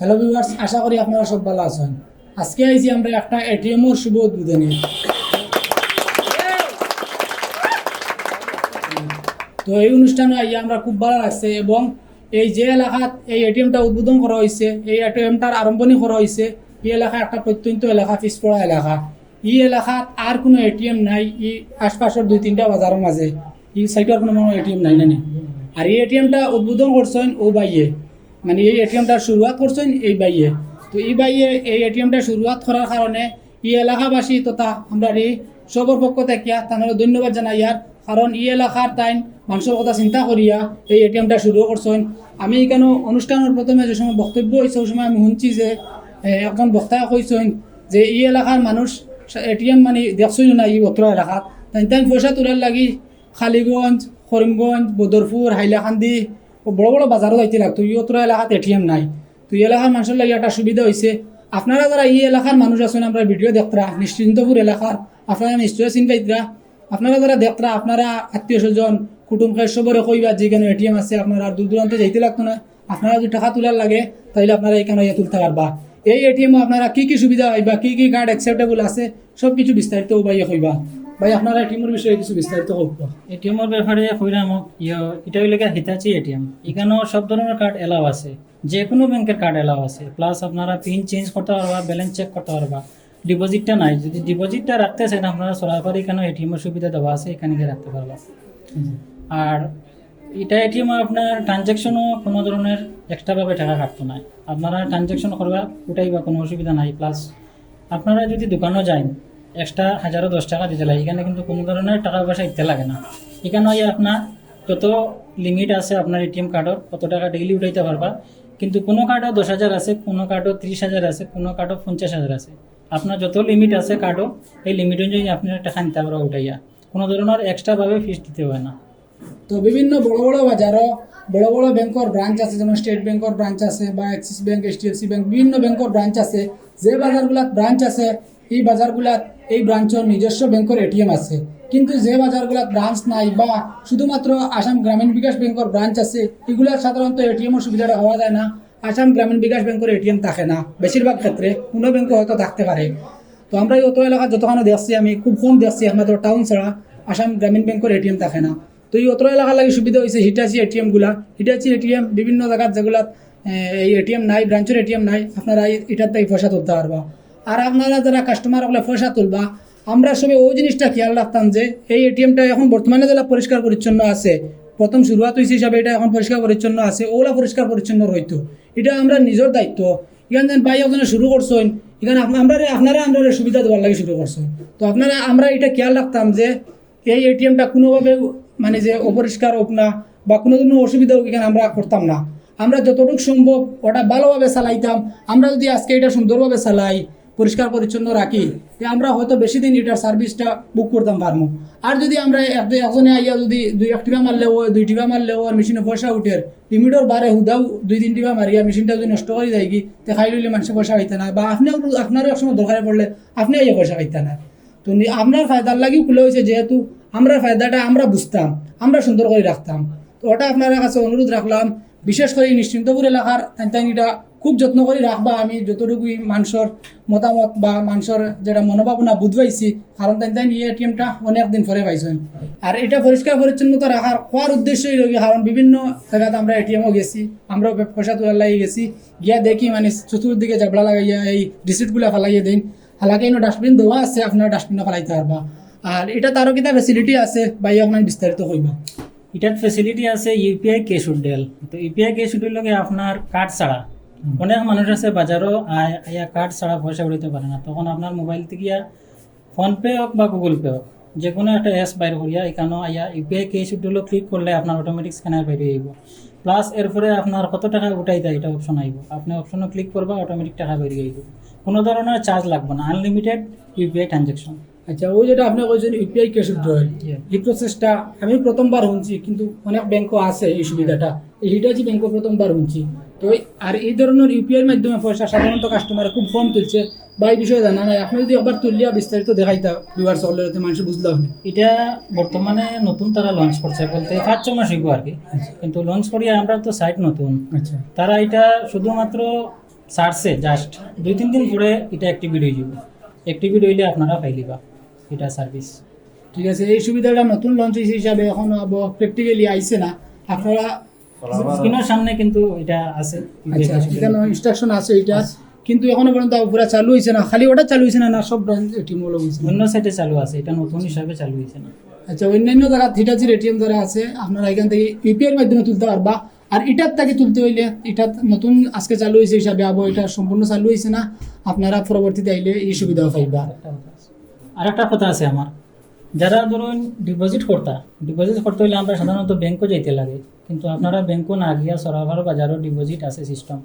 Hello viewers আশা করি আপনারা সব ভালো আছেন। আজকে আইছি আমরা একটা এটিএম এর শুভ উদ্বোধনী। তো এই অনুষ্ঠানে আইয়া আমরা খুব ভালো লাগছে এবং এই যে এলাকাত এই এটিএমটা উদ্বোধন করা হয়েছে এই এটিএমটার আরম্ভণি করা হয়েছে এই এলাকা একটা প্রত্যন্ত এলাকা, পিছপড়া এলাকা। এই এলাকাত আর কোনো এটিএম নাই, এই আশপাশের দুই তিনটা বাজারের মাঝে এই সাইডের কোনো এটিএম নাই নানি। আর এই এটিএমটা উদ্বোধন করছেন ও বাইয়ে মানে এই এটিএমটার শুরুয়াত করছেন এই বাইয়ে। তো এই বাইয়ে এই এটিএমটা শুরুয়াত করার কারণে ই এলাকাবাসী তথা আমরা এই সবর পক্ষ থেকে তাদের ধন্যবাদ জানাই আর, কারণ ই এলাকার টাইম মানুষের কথা চিন্তা করিয়া এই এটিএমটা শুরু করছেন। আমি কেন অনুষ্ঠানের প্রথমে যে সময় বক্তব্য হয়েছে ওই সময় আমি শুনছি যে একজন বক্তায় কইছেন যে এই এলাকার মানুষ এটিএম মানে দেখছই না, এই অত্র এলাকাত। তাই পয়সা তোলার লাগি খালিগঞ্জ করিমগঞ্জ বদরপুর হাইলাকান্দি বড় বড় বাজারও যাইতে লাগতো এই অত্র এলাকাত এটিএম নাই। তো এই এলাকার মানুষের লাগে একটা সুবিধা হয়েছে আপনারা যারা এই এলাকার মানুষ আছেন, আমরা ভিডিও দেখতরা। নিশ্চিন্তপুর এলাকার। আপনারা নিশ্চয় চিন পাইতরা। আপনারা যারা দেখতরা, আপনারা আত্মীয় স্বজন, কুটুম খায় সবরে কইবা যেখানে এটিএম আছে, আপনারা আর দূর দূরান্তে যাইতে লাগতো না। আপনারা যদি টাকা তোলার লাগে তাহলে আপনারা এখানে ইয়ে তুলতে পারবা। এই এটিএম আপনারা কি কি সুবিধা পাইবা কি কি কার্ড অ্যাকসেপ্টেবল আছে সব কিছু বিস্তারিত ভাইয়া কইবা। ভাই, আপনারা এটিএমের বিষয়ে কিছু বিস্তারিত হোক এটিএমের ব্যাপারে কইরাম ইয়ে এটা হইলে হিতাচি এটিএম। এখানেও সব ধরনের কার্ড এলাও আছে। যে কোনো ব্যাংকের কার্ড এলাও আছে। প্লাস আপনারা পিন চেঞ্জ করতে পারবা, ব্যালেন্স চেক করতে পারবা। ডিপোজিটটা নাই। যদি ডিপোজিটটা রাখতে চান, আপনারা সরাসরি এখানে এটিএমের সুবিধা দেওয়া আছে, এখানে গিয়ে রাখতে পারবা। আর এটা এটিএম আপনার ট্রানজ্যাকশনও কোনো ধরনের এক্সট্রাভাবে টাকা কাটতো না। আপনারা ট্রানজ্যাকশন করবা ওটাই বা কোনো অসুবিধা নাই। প্লাস আপনারা যদি দোকানও যান এক্সট্রা হাজারো দশ টাকা দিতে লাগে। এখানে কিন্তু কোনো ধরনের টাকা পয়সা দিতে লাগে না। এখানে ওই আপনার যত লিমিট আছে আপনার এটিএম কার্ডর কত টাকা ডেইলি উঠাইতে পারবা। কিন্তু কোনো কার্ডও দশ হাজার আছে, কোনো কার্ডও ত্রিশ হাজার আছে, কোনো কার্ডও পঞ্চাশ হাজার আছে। আপনার যত লিমিট আছে কার্ডও এই লিমিট অনুযায়ী আপনি টাকা নিতে পারবা উঠাইয়া। কোনো ধরনের এক্সট্রাভাবে ফিস দিতে হয় না। তো বিভিন্ন বড় বড় বাজারও, বড় বড় ব্যাংকর ব্রাঞ্চ আছে, যেমন স্টেট ব্যাংকর ব্রাঞ্চ আছে বা অ্যাক্সিস ব্যাংক এইচডিএফসি ব্যাংক বিভিন্ন ব্যাংকর ব্রাঞ্চ আছে। যে বাজারগুলাত ব্রাঞ্চ আছে, এই বাজারগুলাত এই ব্রাঞ্চের নিজস্ব ব্যাংকর এটিএম আছে। কিন্তু যে বাজারগুলাত ব্রাঞ্চ নাই বা শুধুমাত্র আসাম গ্রামীণ বিকাশ ব্যাংকর ব্রাঞ্চ আছে, এগুলা সাধারণত এটিএমের সুবিধাটা হওয়া যায় না। আসাম গ্রামীণ বিকাশ ব্যাংকের এটিএম থাকে না। বেশিরভাগ ক্ষেত্রে কোনো ব্যাংকে হয়তো থাকতে পারে। তো আমরা এই অত এলাকা যতখানি দেখছি, আমি খুব কম দেখছি, আমাদের টাউন ছাড়া আসাম গ্রামীণ ব্যাংকের এটিএম থাকে না। তো এই অত এলাকার লাগে সুবিধা হয়েছে হিটাচি এটিএমগুলা। হিটাচি এটিএম বিভিন্ন জায়গার যেগুলা এই এটিএম নাই ব্রাঞ্চের এটিএম নাই, আপনারা এটার থেকে পয়সা তুলতে পারবা। আর আপনারা যারা কাস্টমার হলে পয়সা তুলবা, আমরা সবে ওই জিনিসটা খেয়াল রাখতাম যে এই এটিএমটা এখন বর্তমানে যারা পরিষ্কার পরিচ্ছন্ন আছে, প্রথম শুরুয়াত হয়েছে হিসাবে এটা এখন পরিষ্কার পরিচ্ছন্ন আছে, ওগুলা পরিষ্কার পরিচ্ছন্ন রইতো। এটা আমরা নিজের দায়িত্ব। এখানে ভাই ওখানে শুরু করছেন এখানে আমরা আপনারা আমরা সুবিধা দেওয়ার লাগে শুরু করছেন। তো আপনারা আমরা এটা খেয়াল রাখতাম যে এই এটিএমটা কোনোভাবে মানে যে অপরিষ্কার হোক না বা কোনো ধরনের অসুবিধা হোক এখানে আমরা করতাম না। আমরা যতটুকু সম্ভব ওটা ভালোভাবে চালাইতাম। আমরা যদি আজকে এটা সুন্দরভাবে চালাই পরিষ্কার পরিচ্ছন্ন রাখি, যে আমরা হয়তো বেশি দিন এটার সার্ভিসটা বুক করতাম পারব আর যদি আমরা এক- একজনে আইয়া যদি দুই এক টিপা মারলেও, দুই টিপা মারলেও আর মেশিনে পয়সা উঠে লিমিটর বারে হুদাও দুই তিন টিপা মারিয়া মেশিনটা যদি নষ্ট করে যায় কি, তে খাই লইলে মানুষের পয়সা খাইতে না। বা আপনিও আপনারও একসময় দরকারে পড়লে আপনি আইয়া পয়সা খাইতে না। তো আপনার ফায়দার লাগি খুলে হয়েছে যেহেতু আমরা ফায়দাটা আমরা বুঝতাম, আমরা সুন্দর করে রাখতাম। তো ওটা আপনার কাছে অনুরোধ রাখলাম। বিশেষ করে নিশ্চিন্তপুর এলাকার তাই এটা খুব যত্ন করে রাখবা আমি যতটুকুই মানুষের মতামত বা মানুষের যেটা মনোভাবনা বুঝবাইছি কারণ তাই তাই এই এটিএমটা অনেক দিন পরে পাইছেন আর এটা পরিষ্কার পরিচ্ছন্নতা রাখার হওয়ার উদ্দেশ্যই রবি কারণ বিভিন্ন জায়গাতে আমরা এটিএমও গেছি আমরাও পয়সা তোলার লাগিয়ে গেছি। গিয়া দেখি মানে চতুর্দিকে জাবলা লাগাইয়া এই রিসিপ্টগুলো ফেলাইয়া দিন। হালাকি এনে ডাস্টবিন দেওয়া আছে আপনারা ডাস্টবিনে ফেলাইতে পারবা আর এটা তারও কিতা ফেসিলিটি আছে, বা আপনার বিস্তারিত হইবা এটার ফেসিলিটি আছে ইউপিআই ক্যাশ উডেল তো ইউপিআই ক্যাশ উডেল লগে আপনার কার্ড ছাড়া অনেক মানুষ আছে বাজারও আয় আয়া কার্ড ছাড়া পয়সা উঠাইতে পারে না। তখন আপনার মোবাইল থেকে ফোনপে হোক বা গুগল পে হোক যে কোনো একটা অ্যাপস বাইর করিয়া এখানেও আইয়া ইউপিআই ক্যাশ উডেলও ক্লিক করলে আপনার অটোমেটিক স্ক্যানার বাইরে আইব প্লাস এরপরে আপনার কত টাকা উঠাই দেয় এটা অপশন আইব। আপনি অপশনও ক্লিক করবা অটোমেটিক টাকা বেরিয়ে আইব কোনো ধরনের চার্জ লাগবে না আনলিমিটেড ইউপিআই ট্রানজ্যাকশন আচ্ছা ওই যেটা আপনি কইছেন ইউপিআই ক্যাশ উইথড্রয়াল. এই প্রসেসটা আমি প্রথমবার শুনছি কিন্তু অনেক ব্যাংকও আছে এই সুবিধাটা। এই হিটাচি ব্যাংকও প্রথমবার শুনছি। তো আর এই ধরনের ইউপিআই মাধ্যমে পয়সা সাধারণত কাস্টমার খুব কম তুলছে। বা এই বিষয়ে জানা নাই। আপনি যদি একবার তুলিয়া বিস্তারিত দেখাইতা দুবার চলে মানুষ বুঝলাম এটা বর্তমানে নতুন তারা লঞ্চ করছে বলতে পাঁচ ছ মাস হইব আর কি। কিন্তু লঞ্চ করিয়া আমরা তো সাইট নতুন। আচ্ছা। তারা এটা শুধুমাত্র সারছে জাস্ট দুই তিন দিন পরে এটা অ্যাক্টিভেট হয়ে যাব অ্যাক্টিভেট হইলে আপনারা পাইলিবা এটা সার্ভিস ঠিক আছে এই সুবিধাটা নতুন লঞ্চ হয়েছে হিসাবে এখন প্র্যাকটিক্যালি আইসে না। আপনারা স্ক্রিনের সামনে কিন্তু এটা আছে। আচ্ছা এখানে ইনস্ট্রাকশন আছে এটা কিন্তু এখনও পর্যন্ত পুরো চালু হয়েছে না। খালি ওটা চালু হয়েছে না না সব ব্রাঞ্চ এটিএমগুলো হয়েছে অন্য সাইডে চালু আছে। এটা নতুন হিসাবে চালু হয়েছে না। আচ্ছা অন্যান্য জায়গা থিটাচির এটিএম যারা আছে। আপনারা এখান থেকে ইউপিআই মাধ্যমে তুলতে পারবা। আর এটার থেকে তুলতে হইলে এটা নতুন আজকে চালু হয়েছে হিসাবে আবো এটা সম্পূর্ণ চালু হয়েছে না। আপনারা পরবর্তীতে আইলে এই সুবিধা পাইবা। আর একটা কথা আছে আমার। যারা ধরুন ডিপোজিট করতা ডিপোজিট করতে হলে আমরা সাধারণত ব্যাংকও যাইতে লাগে। কিন্তু আপনারা ব্যাংকও না গিয়া সরাভার বাজারও ডিপোজিট আছে সিস্টেম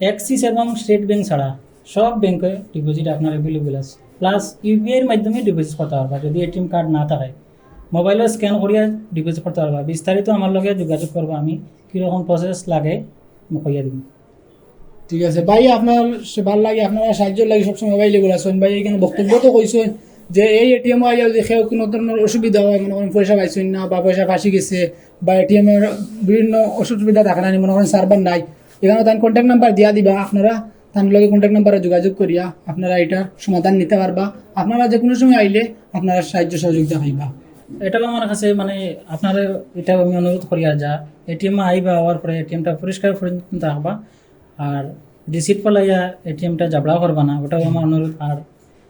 অ্যাক্সিস এবং স্টেট ব্যাংক ছাড়া সব ব্যাংকে ডিপোজিট আপনার অ্যাভেলেবল আছে। প্লাস ইউপিআইয়ের মাধ্যমে ডিপোজিট করতে পারবা, যদি এটিএম কার্ড না থাকে। মোবাইলে স্ক্যান করিয়া ডিপোজিট করতে পারবা। বিস্তারিত আমার লগে যোগাযোগ করব আমি, কীরকম প্রসেস লাগে কইয়া দিব। ঠিক আছে। ভাই, আপনার ভালো লাগে, আপনারা সাহায্য লাগে সবসময় অ্যাভেলেবল আছেন। ভাই এখানে বক্তব্য তো কইছেন। যে এই এটিএম আইয়া যদি কেউ কোনো ধরনের অসুবিধা হয়, মনে করেন পয়সা পাইছেন না বা পয়সা ফাঁসি গেছে বা এটিএম এর বিভিন্ন অসুবিধা দেখা নাই, মনে করেন সার্ভার নাই এখানে তার কন্ট্যাক্ট নাম্বার দিয়া দিবা। আপনারা তার লগে কন্ট্যাক্ট নাম্বারে যোগাযোগ করিয়া আপনারা এটা সমাধান নিতে পারবা। আপনারা যে কোনো সময় আইলে আপনারা সাহায্য সহযোগিতা পাইবা। এটাও আমার কাছে মানে আপনার এটা আমি অনুরোধ করি আর যা এটিএম আইবা হওয়ার পরে এটিএমটা পরিষ্কার পরিচ্ছন্ন রাখবা আর রিসিট পালাইয়া এটিএমটা জাবড়া করবা না, ওটাও আমার অনুরোধ। আর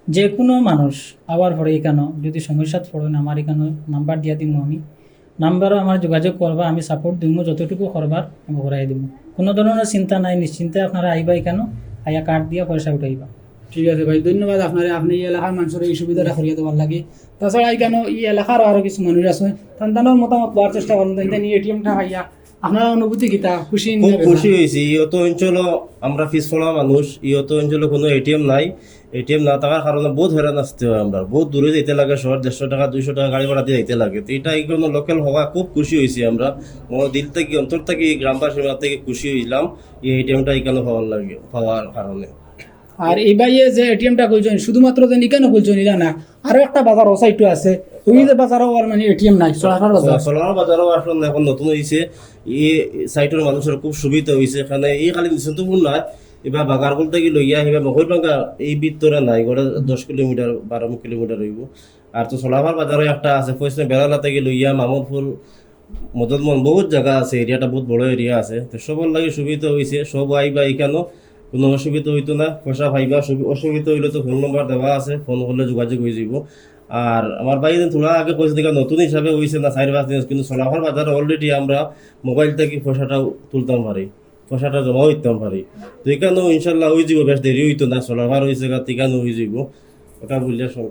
যে কোনো মানুষ আবার পরে এখানে যদি সমস্যাত পড়েন আমার এখানে নাম্বার দিয়া দিব আমি। নাম্বারও আমার যোগাযোগ করবা আমি সাপোর্ট দিব যতটুকু করবার আমি করাই দিব কোনো ধরনের চিন্তা নাই নিশ্চিন্তে আপনারা আইবা এখানে আইয়া কার্ড দিয়া পয়সা উঠাইবা। ঠিক আছে ভাই ধন্যবাদ আপনার। আপনি এই এলাকার মানুষের এই সুবিধাটা করিয়ে দেওয়ার লাগে। তাছাড়া এই কেন? এই এলাকার আরও কিছু মানুষ আছে। তাদের মতামত পাওয়ার চেষ্টা করেন। তাই নিয়ে এটিএমটা ভাইয়া আপনার অনুভূতি কিতা খুশি খুব খুশি হয়েছি। ইহত অঞ্চল আমরা পিছপড়া মানুষ। ইহত অঞ্চলে কোনো এটিএম নাই। এটিএম না থাকার কারণে বহুত হয়রান আসতে হয় আমরা। বহুত দূরে যেতে লাগে শহর দেড়শো টাকা দুইশো টাকা গাড়ি ভাড়া দিয়ে যেতে লাগে। তো এটা এইগুলো লোকাল হওয়া খুব খুশি হয়েছি আমরা। মনে দিল থেকে অন্তর থেকে গ্রামবাসীর মাঠ থেকে খুশি হইলাম এই এটিএমটা এখানে পাওয়ার লাগে পাওয়ার কারণে। আর এই ভাইয়ে যে এটিএমটা খুলছেন শুধুমাত্র যে নিকানো খুলছেন ইলা না আরও একটা বাজার ওসাইটু আছে। ওই যে বাজারও আর মানে এটিএম নাই সরকার বাজার। সোলার বাজারও এখন এখন নতুন হয়েছে এই সাইটের মানুষের খুব সুবিধা হয়েছে এখানে এই খালি নিশ্চিন্তপুর নয় এবার বাগারগুল থেকে লইয়া আহিবা এবার মহিরবাঙ্গা এই ভিতরে নাই, গোটা দশ কিলোমিটার, বারো কিলোমিটার হইব। আর তো সোলাভার বাজারও একটা আছে পয়সা বেড়ালা থেকে লইয়া মামুদপুর মদতমন বহুত জায়গা আছে, এরিয়াটা বহুত বড় এরিয়া আছে। তো সবার লাগে সুবিধা হয়েছে সব আইবা এখানেও কোনো অসুবিধা হইতো না, পয়সা পাইবা, সুবি- অসুবিধা হইলে তো ফোন নম্বর দেওয়া আছে ফোন করলে যোগাযোগ হয়ে যাব আর আমার ভাই থোড়া আগে পয়সা দেখা নতুন হিসাবে হয়েছে না, চার পাঁচ দিন, কিন্তু সোলাভার বাজারে অলরেডি আমরা মোবাইল থেকে পয়সাটা তুলতাম পারি। পয়সাটা জমা হইতাম পারি। তো এখানেও ইনশাল্লাহ হয়ে যাব বেশ দেরি হইতো না সোলাভার হয়েছে গা এখানেও হয়ে যাব। ওটা বললে সব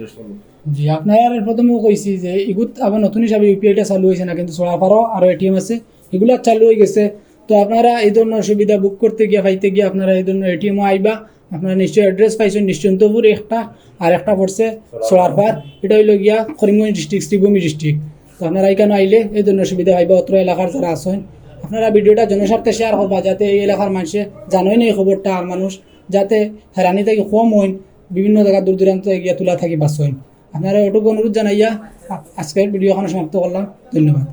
শেষ করব। জি আপনার প্রথমেও কইছি যে ইগুত আবার নতুন হিসাবে ইউপিআইটা চালু হয়েছে না কিন্তু সরাফারও আরও এটিএম আছে এগুলা চালু হয়ে গেছে। তো আপনারা এই ধরনের সুবিধা বুক করতে গিয়ে পাইতে গিয়ে আপনারা এই ধরনের এটিএমও আইবা আপনারা নিশ্চয়ই অ্যাড্রেস পাইছেন নিশ্চন্তপুর একটা আর একটা পড়ছে সোলারপার এটা হইল গিয়া করিমগঞ্জ ডিস্ট্রিক্ট শ্রীভূমি ডিস্ট্রিক্ট তো আপনারা এখানে আইলে এই ধরনের সুবিধা পাইবা অত্র এলাকার যারা আছেন আপনারা ভিডিওটা জনস্বার্থে শেয়ার করবা যাতে এই এলাকার মানুষে জানোই না এই খবরটা আর মানুষ যাতে হেরানি থেকে কম হইন, বিভিন্ন জায়গা দূর দূরান্ত এগিয়ে তোলা থাকি বাস হইন। আপনারা ওটুকু অনুরোধ জানাইয়া আজকের ভিডিও সমাপ্ত করলাম। ধন্যবাদ।